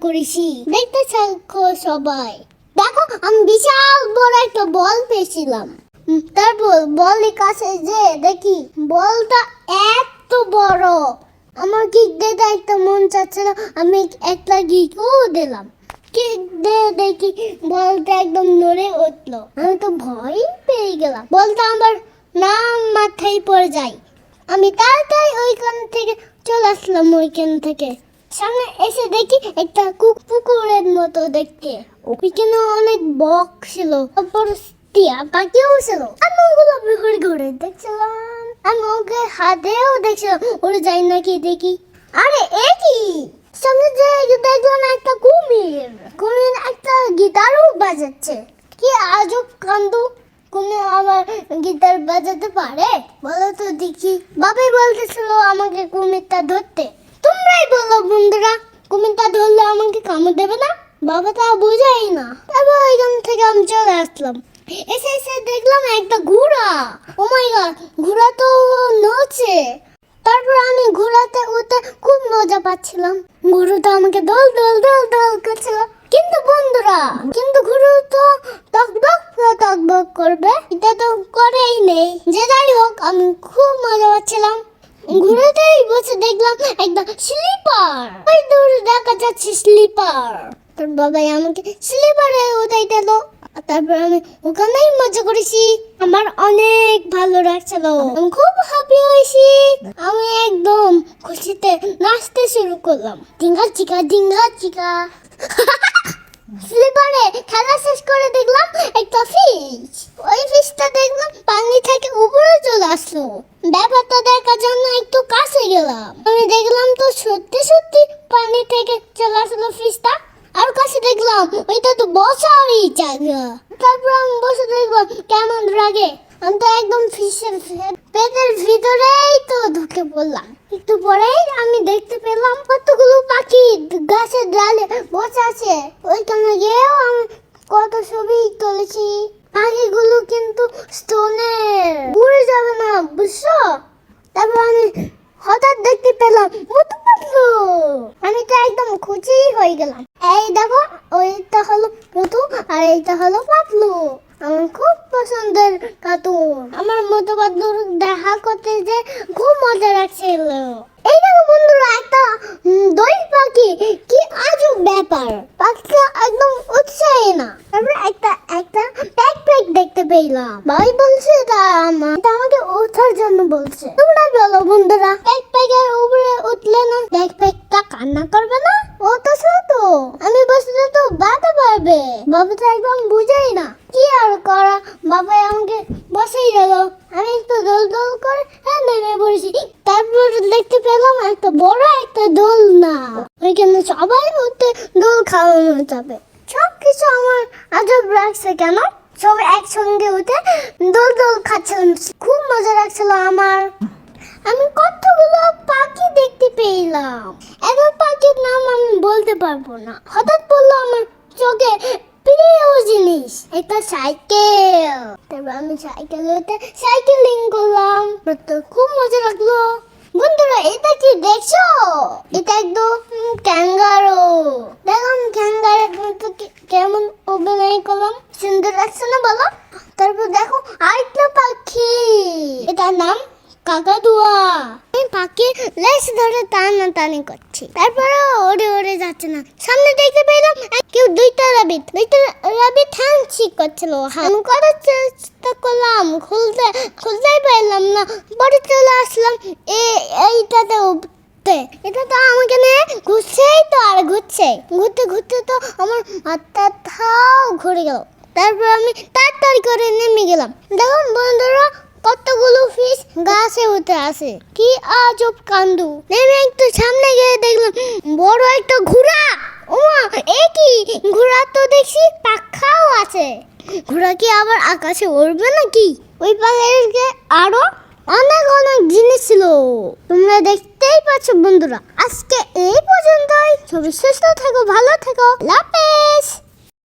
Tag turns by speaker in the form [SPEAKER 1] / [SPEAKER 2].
[SPEAKER 1] করেছি। দেখতে থাকো সবাই। দেখো, আমি বিশাল বড় একটা বল পেয়েছিলাম। তারপর বলের কাছে যে দেখি, বলটা এত বড়। আমার কিক দিতে একটা মন চাচ্ছিল আমি একটা কিকও দিলাম। কিক দিয়ে দেখি, বলটা একদম নড়ে উঠল। আমি তো ভয় পেয়ে গেলাম। বলটা আমার নাম মাথায় পড়ে যায়। আমি তাড়াতাড়ি ওইখান থেকে চলে আসলাম, ওইখান থেকে। সামনে এসে দেখি একটা কুক মতো দেখতে। ওইখানে অনেক বক ছিল, তারপর টিয়া পাখিও ছিল। আমি ওগুলো ঘুরে ঘুরে দেখছিলাম। আমি ওকে হাতেও দেখছিলাম, ওরা যাই নাকি দেখি। আরে, এ কি? সামনে যে দেখলাম একটা কুমির। কুমির একটা গিটারও বাজাচ্ছে। কি আজব কাণ্ড কুমির আবার গিটার বাজাতে পারে? বলো তো দেখি। বাবাই বলতেছিল আমাকে কুমিরটা ধরতে তোমরাই বলো বন্ধুরা কুমিরটা ধরলে আমাকে কামড় দেবে না বাবা তা বুঝাই না তারপর ওইখান থেকে আমি চলে আসলাম এসে এসে দেখলাম একটা ঘোড়া। ও মাই গড ঘোড়া তো নড়ছে। তারপর আমি ঘোড়াতে উঠে খুব মজা পাচ্ছিলাম। গরু তো আমাকে দল দল দল দল করছিল। কিন্তু বন্ধুরা, কিন্তু গরু তো টক টক টক বক করবে। এটা তো করেই নেই। যে যাই হোক, আমি খুব মজা পাচ্ছিলাম। ঘুরেতেই বসে দেখলাম একটা স্লিপার ওই দূরে দেখা যাচ্ছে স্লিপার তোর বাবাই আমাকে স্লিপারে উঠাই দিল। তারপর আমি ওখানেই মজা করেছি। আমার অনেক ভালো লাগছিল। আমি খুব হ্যাপি হয়েছি। আমি একদম খুশিতে নাচতে শুরু করলাম। ডিঙ্গা চিকা ডিঙ্গা চিকা স্লিপারে খেলা শেষ করে দেখলাম একটা ফিশ ওই ফিশটা দেখলাম পানি থেকে উপরে চলে আসলো। ব্যাপারটা দেখার জন্য একটু কাছে গেলাম। আমি দেখলাম তো সত্যি সত্যি পানি থেকে চলে আসলো ফিশটা আর কাছে দেখলাম, ওইটা তো বসারই জায়গা। তারপর আমি বসে দেখলাম, কেমন লাগে আমি তো একদম ফিশের পেটের ভিতরেই তো ঢুকে পড়লাম। একটু পরেই আমি দেখতে পেলাম, কতগুলো পাখি গাছের ডালে বসে আছে। ওইখানে গিয়েও আমি কত ছবি তুলেছি। পাখিগুলো কিন্তু স্টোনের উড়ে যাবে না, বুঝছ? তারপর আমি হঠাৎ দেখতে পেলাম মতো আমি তো একদম খুশি হয়ে গেলাম। এই দেখো ওইটা হলো মতু আর এইটা হলো পাতলু। আমার খুব পছন্দের কার্টুন আমার মতো পাতলুর দেখা করতে যে খুব মজা লাগছিল। এই দেখো বন্ধুরা, একটা দই পাখি, কি আজব ব্যাপার। পাখিটা একদম উৎসাহী না। তারপরে একটা একটা প্যাক প্যাক দেখতে পেলাম। ভাই বলছে এটা আমার, এটা আমাকে ওঠার জন্য বলছে। তোমরা বলো বন্ধুরা ব্যাকপ্যাকের উপরে উঠলে না? প্যাক প্যাকটা কান্না করবে না ও তো ছোট আমি বসলে তো বাতা পারবে বাবা তো একদম বুঝাই না। কি আর করা? বাবা আমাকে বসেই গেল আমি একটু দোল দোল করে হ্যাঁ নেমে পড়েছি। তারপর দেখতে পেলাম একটা বড় একটা দোল না। ওইখানে সবাই উঠতে দোল খাওয়ানো যাবে। সব কিছু আমার আজব লাগছে কেন? সব একসঙ্গে উঠে দোল দোল খাচ্ছিলাম খুব মজা লাগছিল আমার। আমি কতগুলো পাখি দেখতে পেলাম। এত পাখির নাম আমি বলতে পারব না। হঠাৎ বলল আমার চোখে প্রিয় জিনিস একটা সাইকেল তারপর আমি সাইকেল সাইকেলিং করলাম তো খুব মজা লাগল বন্ধুরা এটা কি দেখছ এটা একদম ক্যাঙ্গারো দেখলাম ক্যাঙ্গারের মতো কি- কেমন অভিনয় করলাম সুন্দর লাগছে না বলো তারপর দেখো আরেকটা পাখি এটার নাম কাকাতুয়া আমি পাখি লেস ধরে টানা টানি করছি। তারপরে ওরে ওরে যাচ্ছে না। সামনে দেখতে পেলাম কেউ দুইটা রাবিট দুইটা রাবিট হাঁচি করছিল আমি করার চেষ্টা করলাম, খুলতে, খুলতেই পারলাম না। পরে চলে আসলাম, এ, এইটাতে উঠতে। এটা তো আমাকে নিয়ে ঘুরছেই তো, আর ঘুরছে ঘুরতে ঘুরতে তো আমার মাথাটাও ঘুরে গেল। তারপর আমি তাড়াতাড়ি করে নেমে গেলাম। দেখুন বন্ধুরা কতগুলো ফিশ গাছে উঠে আছে? কি আজব কান্দু নেমে একটু সামনে গিয়ে দেখলাম বড় একটা ঘোড়া। ওমা, এ কি? ঘোড়া তো দেখছি পাখাও আছে। ঘোড়া কি আবার আকাশে উড়বে নাকি? ওই পাখিকে আরও অনেক অনেক জিনিস ছিল। তোমরা দেখতেই পাচ্ছ বন্ধুরা। আজকে এই পর্যন্তই। ছবি সুস্থ থাকো, ভালো থাকো। লাপেস